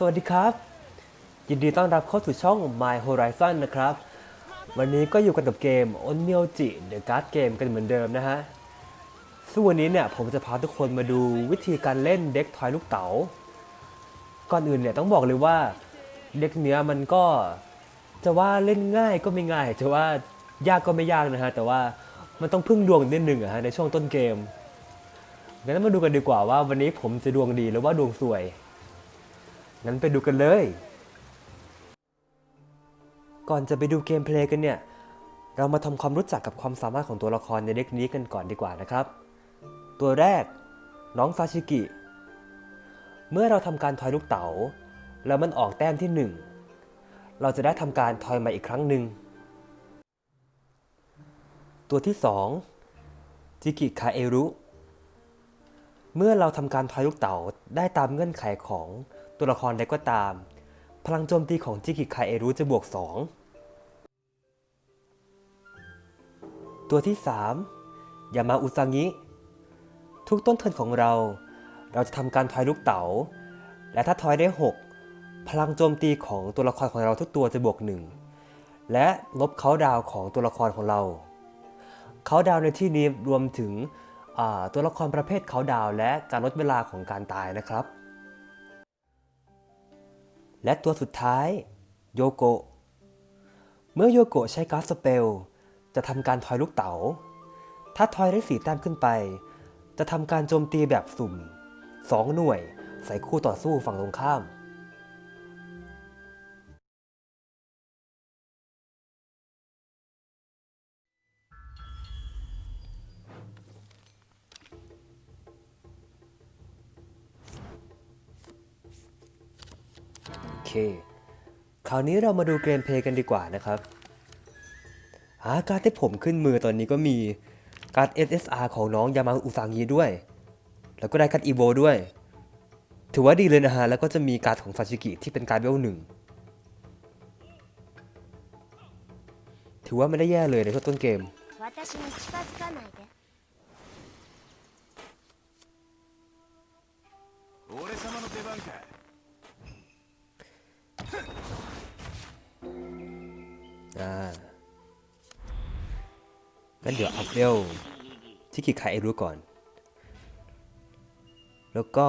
สวัสดีครับ ยินดีต้อนรับเข้าสู่ช่อง My Horizon นะครับ วันนี้ก็อยู่กันกับเกม o n m y o j i The Card Game กันเหมือนเดิมนะฮะซึ่งวันนี้เนี่ยผมจะพาทุกคนมาดูวิธีการเล่นเด็กทอยลูกเต๋า ก่อนอื่นเนี่ยต้องบอกเลยว่าเด็กเนี้ยมันก็จะว่าเล่นง่ายก็ไม่ง่าย จะว่ายากก็ไม่ยากนะฮะ แต่ว่ามันต้องพึ่งดวงนิดนึงอะฮะในช่วงต้นเกมงั้นมาดูกันดีกว่าว่าวันนี้ผมจะดวงดีหรือว่าดวงสวย งั้นไปดูกันเลย ก่อนจะไปดูเกมเพลย์กันเนี่ย เรามาทำความรู้จักกับความสามารถของตัวละครในเด็กนี้กันก่อนดีกว่านะครับ ตัวแรก น้องซาชิกิ เมื่อเราทำการทอยลูกเต๋า แล้วมันออกแต้มที่หนึ่งเราจะได้ทำการทอยมาอีกครั้งหนึ่ง ตัวที่สองจิกิคาเอรุ เมื่อเราทำการทอยลูกเต๋าได้ตามเงื่อนไขของ ตัวละครใดก็ตาม พลังโจมตีของจิกิคาเอรุจะบวก 2 ตัวที่ 3 ยามาอุซังิทุกต้นเทินของเรา เราจะทำการทอยลูกเต๋า และถ้าทอยได้ 6 พลังโจมตีของตัวละครของเราทุกตัวจะบวก 1 และลบเขาดาวของตัวละครของเรา เขาดาวในที่นี้รวมถึงตัวละครประเภทเขาดาวและการลดเวลาของการตายนะครับ และตัวสุดท้าย โยโกะ เมื่อโยโกะใช้การ์ดสเปล จะทำการทอยลูกเต๋า ถ้าทอยได้สี่แต้มขึ้นไป จะทำการโจมตีแบบสุ่ม 2 หน่วยใส่คู่ต่อสู้ฝั่งตรงข้าม เค คราวนี้เรามาดูเกมเพลย์กันดีกว่านะครับอาการดที่ผมขึ้นมือตอนนี้ก็มีการ์ด SSR ของน้องยามาอุซังีด้วย แล้วก็ได้การ์ดอีโวด้วย ถือว่าดีเลยนะฮะ แล้วก็จะมีการ์ดของซาชิกิที่เป็นการ์ดเวลหนึ่ง ถือว่าไม่ได้แย่เลยในช่วงต้นเกม 私に近づかないで俺様の出番か งั้นเดี๋ยวเอัพยวที่คิดใครไอรู้ก่อน แล้วก็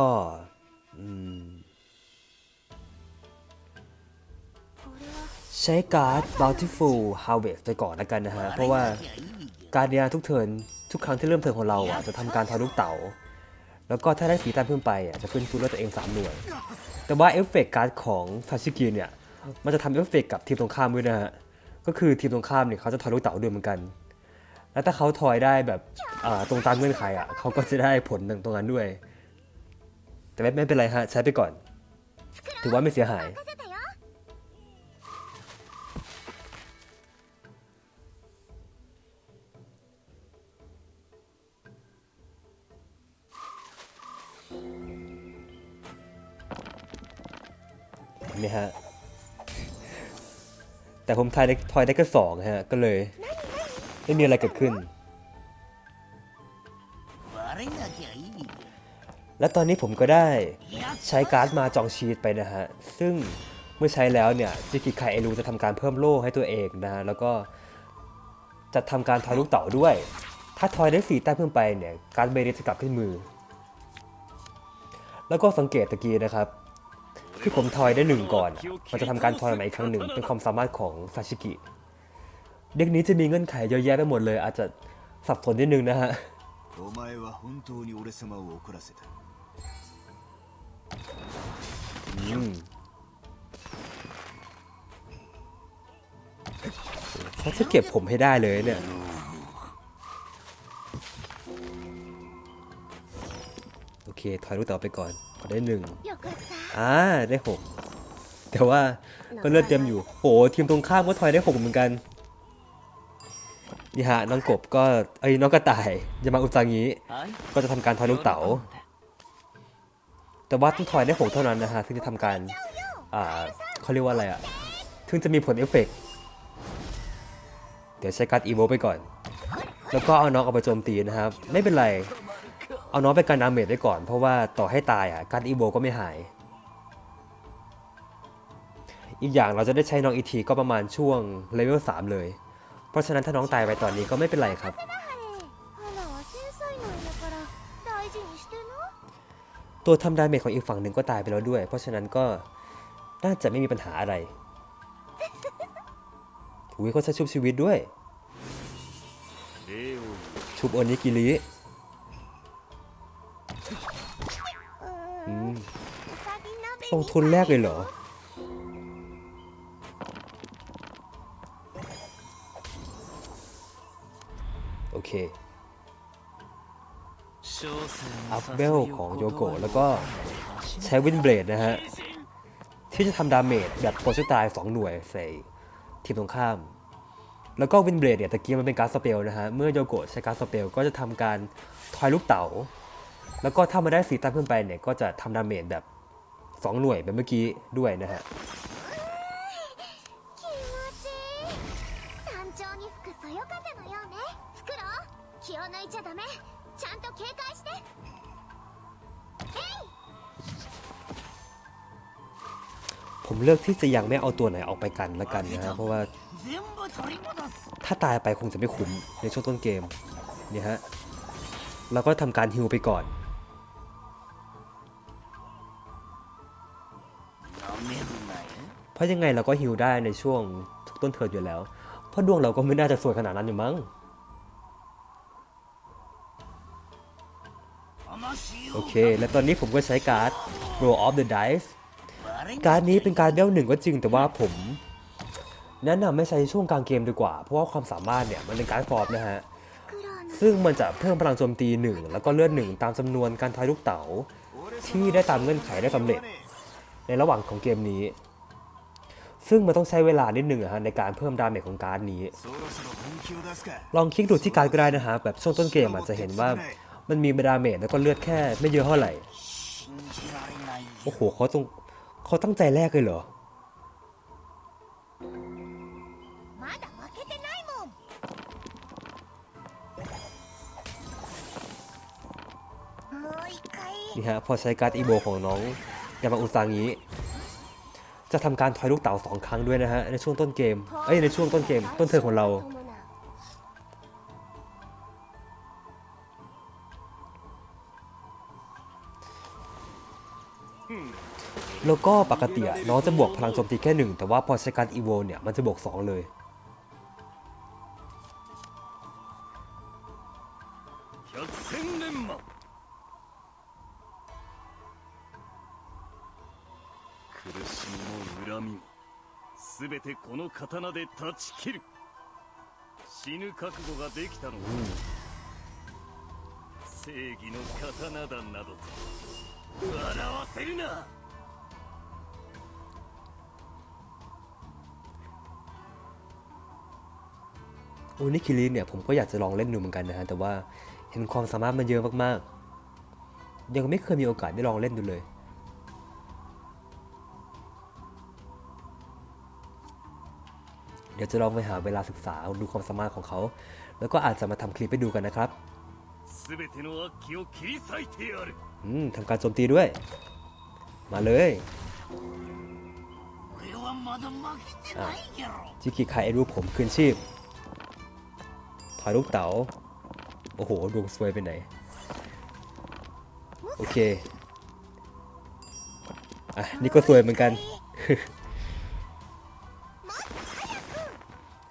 ใช้การ์ด Bountiful Harvest ไปก่อนแล้วกันนะฮะ เพราะว่าการเดียทุกเทินทุกครั้งที่เริ่มเทินของเราอะจะทำการทอยลูกเต๋า แล้วก็ถ้าได้สีแต้มเพิ่มไปอะจะฟื้นฟูเลือดตัวเอง3หน่วย แต่ว่าเอฟเฟกต์การ์ดของซาชิกิเนี่ยมันจะทำเอฟเฟกต์กับทีมตรงข้ามด้วยนะฮะก็คือทีมตรงข้ามเนี่ยเขาจะทอยลูกเต๋าด้วยเหมือนกัน แล้วถ้าเขาทอยได้แบบอ่าตรงตามเงื่อนไขอะเขาก็จะได้ผลตรงนั้นด้วย แต่ไม่ไม่เป็นไรฮะใช้ไปก่อน ถือว่าไม่เสียหาย แต่ผมทายได้ทอยได้แค่สองฮะ ก็เลย ไม่มีอะไรเกิดขึ้น และตอนนี้ผมก็ได้ใช้การ์ดมาจองชีตไปนะฮะ ซึ่งเมื่อใช้แล้วเนี่ยจิกิคายเอรูจะทำการเพิ่มโล่ให้ตัวเองนะ แล้วก็จะทำการทอยลูกเต๋าด้วย ถ้าทอยได้สีแต้มพิ่มไปเนี่ย การเบรจะกลับขึ้นมือ แล้วก็สังเกตตะกี้นะครับ คือผมทอยได้หนึ่งก่อน มันจะทำการทอยใหม่อีกครั้งหนึ่ง เป็นความสามารถของซาชิกิ เด็กนี้จะมีเงื่อนไขเยอะแยะไปหมดเลย อาจจะสับสนนิดนึงนะฮะเขาจะเก็บผมให้ได้เลยเนี่ยโอเค ถอยลูกต่อไปก่อน ได้หนึ่งอ่าได้หกแต่ว่าก็เลือดเต็มอยู่โหทีมตรงข้ามก็ถอยได้หกเหมือนกันนี่ฮะน้องกบก็ไอ้น้องกระต่ายยามาอุซางี้ก็จะทำการถอยลูกเต๋า แต่ว่าต้องถอยได้หกเท่านั้นนะฮะถึงจะทำการอ่าเขาเรียกว่าอะไรอะถึงจะมีผลเอฟเฟกเดี๋ยวใช้การอีโวไปก่อน แล้วก็เอาน้องเอาไปโจมตีนะครับ ไม่เป็นไร เอาน้องไปการดาเมดไว้ก่อน เพราะว่าต่อให้ตายอะการอีโบก็ไม่หาย อีกอย่างเราจะได้ใช้น้องอีทีก็ประมาณช่วงเลเวล3เลย เพราะฉะนั้นถ้าน้องตายไปตอนนี้ก็ไม่เป็นไรครับ ตัวทำดาเมจของอีกฝั่งหนึ่งก็ตายไปแล้วด้วย เพราะฉะนั้นก็น่าจะไม่มีปัญหาอะไรอุ้ยเขาใช้ชุบชีวิตด้วย ชุบโอนิกี่ลี้ ลงทุนแรกเลยเหรอ โอเค อัพเวลของโยโกะแล้วก็ใช้วินเบลดนะฮะ ที่จะทำดาเมจแบบโปรชตาย2หน่วยใส่ทีมตรงข้าม แล้วก็วินเบลดเนี่ยตะกี้มันเป็นการสเปลนะฮะ เมื่อโยโกะใช้การสเปลก็จะทำการทอยลูกเต๋า แล้วก็ถ้ามาได้สีตั้งขึ้นไปเนี่ยก็จะทำดาเมจแบบ 2 หน่วยแบบเมื่อกี้ด้วยนะฮะผมเลือกที่จะยังไม่เอาตัวไหนออกไปกันละกันนะฮะเพราะว่าถ้าตายไปคงจะไม่คุ้มในช่วงต้นเกมเนี่ยฮะเราก็ทำการฮิวไปก่อน พราะยังไงเราก็หิวได้ในช่วงต้นเทิดอยู่แล้ว เพราะดวงเราก็ไม่น่าจะสวยขนาดนั้นอยู่มั้งโอเค และตอนนี้ผมก็ใช้การ์ด Roll of the Dice การ์ดนี้เป็นการเดลหนึ่งก็จริงแต่ว่าผม แนะนำไม่ใช้ช่วงกลางเกมดีกว่า เพราะว่าความสามารถเนี่ยมันเป็นการ์ดฟอร์มนะฮะ ซึ่งมันจะเพิ่มพลังโจมตีหนึ่งแล้วก็เลือดหนึ่งตามจำนวนการทายลูกเต๋าที่ได้ตามเงื่อนไขได้สำเร็จ ในระหว่างของเกมนี้ ซึ่งมันต้องใช้เวลานิดหนึ่งะฮะในการเพิ่มดาเมจของการ์ดนี้ ลองคลิกดูที่การ์ดก็ได้นะฮะแบบช่วงต้นเกมอาจจะเห็นว่ามันมีดาเมจแล้วก็เลือดแค่ไม่เยอะเท่าไหร่ โอ้โหเขาต้องเขาตั้งใจแรกเลยเหรอนี่ฮะพอใช้การ์ดอีโบของน้องยามาอุซังนี้ จะทำการทอยลูกเต๋าสองครั้งด้วยนะฮะในช่วงต้นเกมเอ้ยในช่วงต้นเกม ต้นเทิร์นของเรา แล้วก็ปกติอะน้องจะบวกพลังโจมตีแค่หนึ่งแต่ว่าพอใช้การอีโวเนี่ยมันจะบวก 2 เลย 全てこの刀で断ち切る死ぬ覚悟ができたのは、正義の刀だなどと笑わせるな โอนิคิริเนี่ยผมก็อยากจะลองเล่นดูเหมือนกันนะฮะ แต่ว่าเห็นความสามารถมันเยอะมากๆ ยังไม่เคยมีโอกาสได้ลองเล่นดูเลย ดี๋ยวจะลองไปหาเวลาศึกษาดูความสามารถของเขา แล้วก็อาจจะมาทำคลิปให้ดูกันนะครับทำการโจมตีด้วย มาเลยจิคิคายรูปผมคืนชีพ ถอยรูปเต๋า โอ้โห ดวงสวยไปไหน โอเค อะ นี่ก็สวยเหมือนกัน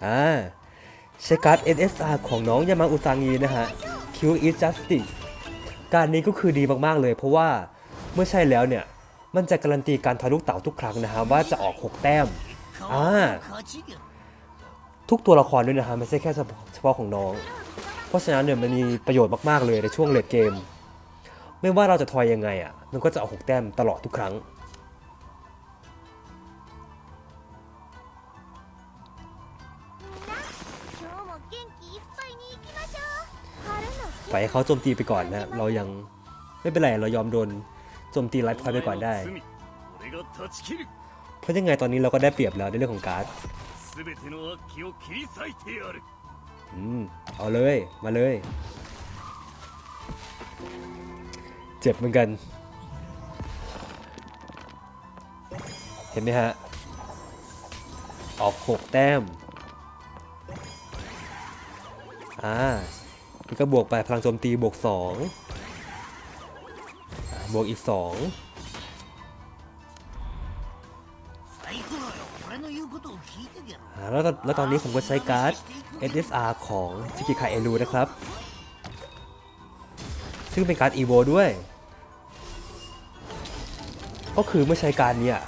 อ่าใช้การ์ด NSR ของน้องยามาอุซังีนะฮะ Q is Justice การนี้ก็คือดีมากๆเลย เพราะว่าเมื่อใช่แล้วเนี่ย มันจะการันตีการถอยลูกเต๋าทุกครั้งนะฮะ ว่าจะออก 6 แต้มอ่าทุกตัวละครด้วยนะฮะไม่ใช่แค่เฉพาะของน้อง เพราะฉะนั้นเนี่ยมันมีประโยชน์มากๆเลยในช่วงเลดเกม ไม่ว่าเราจะทอยยังไงอะมันก็จะเอาหกแต้มตลอดทุกครั้ง ปล่อยให้เขาโจมตีไปก่อนนะเรายังไม่เป็นไรเรายอมโดนโจมตีไลฟ์พอยไปก่อนได้ เพราะยังไงตอนนี้เราก็ได้เปรียบแล้วในเรื่องของการ์ดอืมเอาเลยมาเลย เจ็บเหมือนกัน เห็นไหมฮะ ออกหกแต้มอ่า แล้วก็บวกไปพลังโจมตีบวก2บวกอีก 2แล้วแล้วตอนนี้ผมก็ใช้การ์ด SSR ของชิกิคายเอรูนะครับ ซึ่งเป็นการ์ดอีโวด้วย ก็คือเมื่อใช้การเนี่ย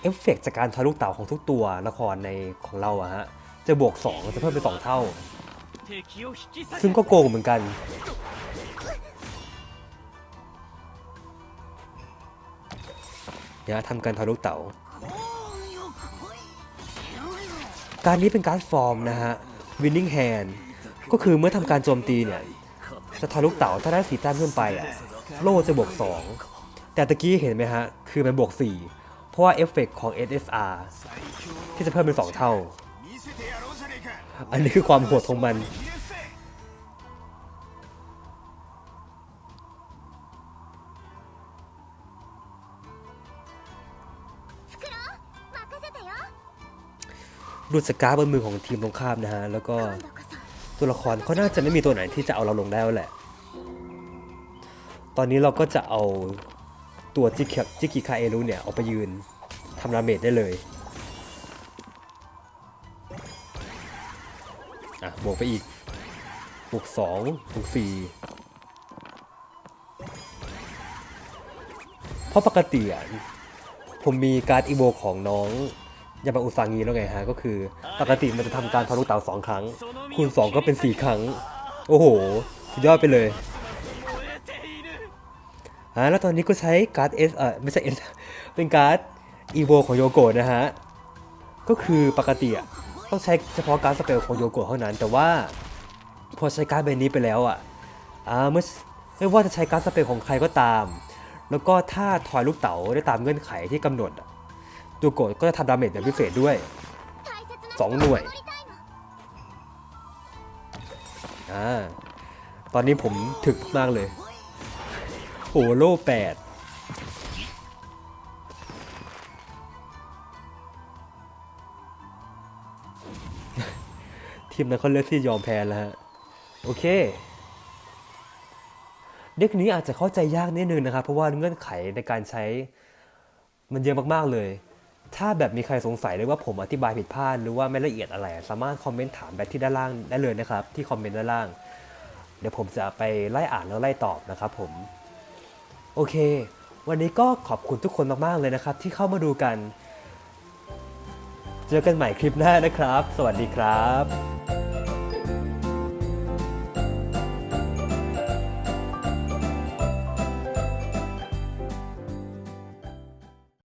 เอฟเฟกจากการทะลุเต่าของทุกตัวละครในของเราอะฮะ จะบวก 2 จะเพิ่มเป็น 2 เท่า ซึ่งก็โกงเหมือนกัน นะทำการทารุกเต๋า การนี้เป็นการฟอร์มนะฮะ winning hand ก็คือเมื่อทำการโจมตีเนี่ย จะทารุกเต๋าถ้าได้สีแต้มเพิ่มไปอะ โล่จะบวก 2 แต่ตะกี้เห็นไหมฮะ คือมันบวก 4 เพราะว่าเอฟเฟกของ SSR ที่จะเพิ่มเป็น 2 เท่า อันนี้คือความโหดของมัน รูดสกาบนมือของทีมตรงข้ามนะฮะ แล้วก็ตัวละครเขาน่าจะไม่มีตัวไหนที่จะเอาเราลงได้แล้วแหละ ตอนนี้เราก็จะเอาตัวจิกิจิกิคาเอรุเนี่ยเอาไปยืนทำราเมดได้เลย อะ บวกไปอีก บวกสองบวกสี่เพราะปกติอะผมมีการ์ดอีโวของน้องยามาอุซางีแล้วไงฮะ ก็คือ ปกติมันจะทำการทะลุเต่าสองครั้ง คูณ2ก็เป็น4ครั้ง โอ้โห สุดยอดไปเลยฮะแล้วตอนนี้ก็ใช้การ์ด S เออไม่ใช่ S เป็นการ์ด EVO ของโยโกะนะฮะ ก็คือปกติอะ ต้องใช้เฉพาะการสเปลของโยโกะเท่านั้น แต่ว่าพอใช้การใบนี้ไปแล้วอะอ่าเมื่อไม่ว่าจะใช้การสเปลของใครก็ตาม แล้วก็ถ้าถอยลูกเต๋าได้ตามเงื่อนไขที่กำหนดโยโกะก็จะทำดาเมจแบบพิเศษด้วย 2 หน่วยอ่าตอนนี้ผมถึกมากเลยโอ้โล่แปด ทีมนั้นเขาเลือกที่ยอมแพ้แล้วฮะโอเค เด็กนี้อาจจะเข้าใจยากนิดนึงนะครับ เพราะว่าเงื่อนไขในการใช้มันเยอะมากๆเลย ถ้าแบบมีใครสงสัยเลยว่าผมอธิบายผิดพลาดหรือว่าไม่ละเอียดอะไร สามารถคอมเมนต์ถามแบบที่ด้านล่างได้เลยนะครับ ที่คอมเมนต์ด้านล่าง เดี๋ยวผมจะไปไล่อ่านแล้วไล่ตอบนะครับผม โอเค วันนี้ก็ขอบคุณทุกคนมากๆเลยนะครับ ที่เข้ามาดูกัน เจอกันใหม่คลิปหน้านะครับ สวัสดีครับ